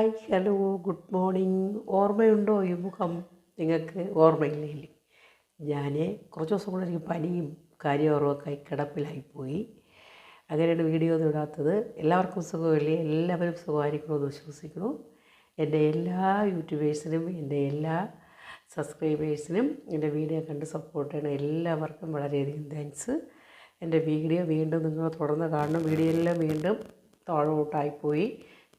Hi hello good morning. ഓർമ്മയുണ്ടോ ഈ മുഖം? നിങ്ങൾക്ക് ഓർമ്മയില്ലേ? ഞാൻ കുറച്ച് ദിവസം കൂടെ എനിക്ക് പനിയും കാര്യമൊക്കെ ആയി കിടപ്പിലായിപ്പോയി അങ്ങനെയാണ് വീഡിയോ ഒന്നും ഇടാത്തത്. എല്ലാവർക്കും സുഖമില്ലേ? എല്ലാവരും സുഖമായിരിക്കണമെന്ന് വിശ്വസിക്കുന്നു. എന്റെ എല്ലാ യൂട്യൂബേഴ്സിനും എന്റെ എല്ലാ സബ്സ്ക്രൈബേഴ്സിനും എന്റെ വീഡിയോ കണ്ട് സപ്പോർട്ട് ചെയ്യണം എല്ലാവർക്കും വളരെയധികം താങ്ക്സ് എന്റെ വീഡിയോ വീണ്ടും നിങ്ങൾ തുടർന്ന് കാണണം. വീഡിയോ എല്ലാം വീണ്ടും താഴോട്ടായിപ്പോയി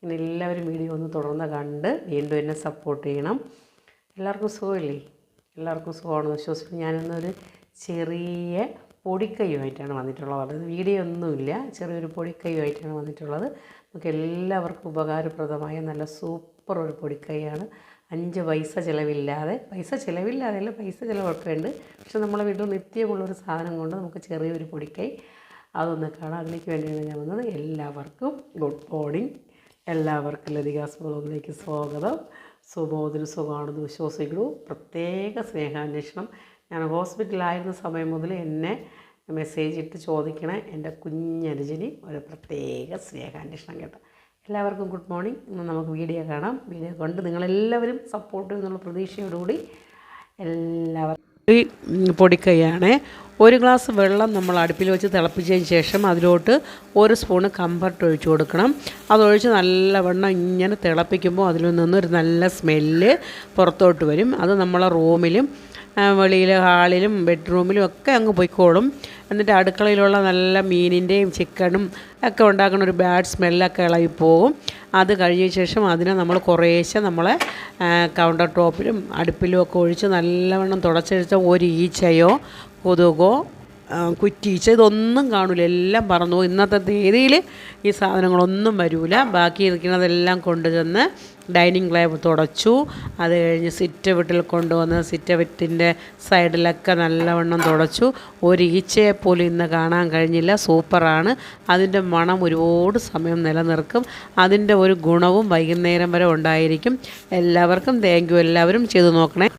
ഇങ്ങനെ എല്ലാവരും വീഡിയോ ഒന്ന് തുടർന്ന് കണ്ട് വീണ്ടും എന്നെ സപ്പോർട്ട് ചെയ്യണം. എല്ലാവർക്കും സുഖമില്ലേ? എല്ലാവർക്കും സുഖമാണെന്ന് വിശ്വസിക്കും ഞാനിന്നൊരു ചെറിയ പൊടിക്കൈയുമായിട്ടാണ് വന്നിട്ടുള്ളത്. വീഡിയോ ഒന്നുമില്ല. ചെറിയൊരു പൊടിക്കൈയുമായിട്ടാണ് വന്നിട്ടുള്ളത്. നമുക്ക് എല്ലാവർക്കും ഉപകാരപ്രദമായ നല്ല സൂപ്പർ ഒരു പൊടിക്കൈയാണ്. അഞ്ച് പൈസ ചിലവില്ലാതെ. പൈസ ചിലവില്ലാതെ അല്ല പൈസ ചിലവൊക്കെ പക്ഷെ നമ്മളെ വീട്ടിൽ നിത്യമുള്ളൊരു സാധനം കൊണ്ട് നമുക്ക് ചെറിയൊരു പൊടിക്കൈ അതൊന്ന് കാണാം. അതിലേക്ക് വേണ്ടിയാണ് ഞാൻ വന്നത്. എല്ലാവർക്കും ഗുഡ് മോർണിംഗ് എല്ലാവർക്കും ലതികാസ് ബ്ലോഗിലേക്ക് സ്വാഗതം. സുബോധന സുഖമാണെന്ന് വിശ്വസിക്കുന്നു. പ്രത്യേക സ്നേഹാന്വേഷണം. ഞാൻ ഹോസ്പിറ്റലിലായിരുന്ന സമയം മുതൽ എന്നെ മെസ്സേജ് ഇട്ട് ചോദിക്കണ എന്റെ കുഞ്ഞനുജനി ഒരു പ്രത്യേക സ്നേഹാന്വേഷണം കേട്ടോ. എല്ലാവർക്കും ഗുഡ് മോർണിംഗ് ഇന്ന് നമുക്ക് വീഡിയോ കാണാം. വീഡിയോ കണ്ട് നിങ്ങളെല്ലാവരും സപ്പോർട്ട് ചെയ്യുന്നുള്ള പ്രതീക്ഷയോടുകൂടി എല്ലാവർക്കും പൊടിക്കൈയാണ് ഒരു ഗ്ലാസ് വെള്ളം നമ്മൾ അടുപ്പിൽ വെച്ച് തിളപ്പിച്ചതിന് ശേഷം അതിലോട്ട് ഒരു സ്പൂണ് കംഫർട്ട് ഒഴിച്ചു കൊടുക്കണം. അതൊഴിച്ച് നല്ലവണ്ണം ഇങ്ങനെ തിളപ്പിക്കുമ്പോൾ അതിൽ നിന്നൊരു നല്ല സ്മെല്ല് പുറത്തോട്ട് വരും. അത് നമ്മളെ റൂമിലും വെളിയിൽ ഹാളിലും ബെഡ്റൂമിലും ഒക്കെ അങ്ങ് പോയിക്കോളും. എന്നിട്ട് അടുക്കളയിലുള്ള നല്ല മീനിന്റെയും ചിക്കനും ഒക്കെ ഉണ്ടാക്കുന്ന ഒരു ബാഡ് സ്മെല്ലൊക്കെ ഇളകിപ്പോവും അത് കഴിഞ്ഞ ശേഷം അതിനെ നമ്മൾ കുറേശ്ശെ നമ്മളെ കൗണ്ടർ ടോപ്പിലും അടുപ്പിലും ഒക്കെ ഒഴിച്ച് നല്ലവണ്ണം തുടച്ചഴിച്ച ഒരു ഈച്ചയോ കൊതുകോ കുറ്റീച്ച ഇതൊന്നും കാണില്ല എല്ലാം പറന്നു പോകും ഇന്നത്തെ തീയതിയിൽ ഈ സാധനങ്ങളൊന്നും വരില്ല ബാക്കി ഇരിക്കുന്നതെല്ലാം കൊണ്ടുചെന്ന് ഡൈനിങ് ലാബ് തുടച്ചു. അത് കഴിഞ്ഞ് സിറ്റ് വിട്ടിൽ കൊണ്ടുവന്ന് സിറ്റ് വിറ്റിന്റെ സൈഡിലൊക്കെ നല്ലവണ്ണം തുടച്ചു. ഒരു ഈച്ചയെ പോലും ഇന്ന് കാണാൻ കഴിഞ്ഞില്ല. സൂപ്പറാണ്. അതിന്റെ മണം ഒരുപാട് സമയം നിലനിർക്കും. അതിന്റെ ഒരു ഗുണവും വൈകുന്നേരം വരെ ഉണ്ടായിരിക്കും. എല്ലാവർക്കും താങ്ക് എല്ലാവരും ചെയ്തു നോക്കണേ.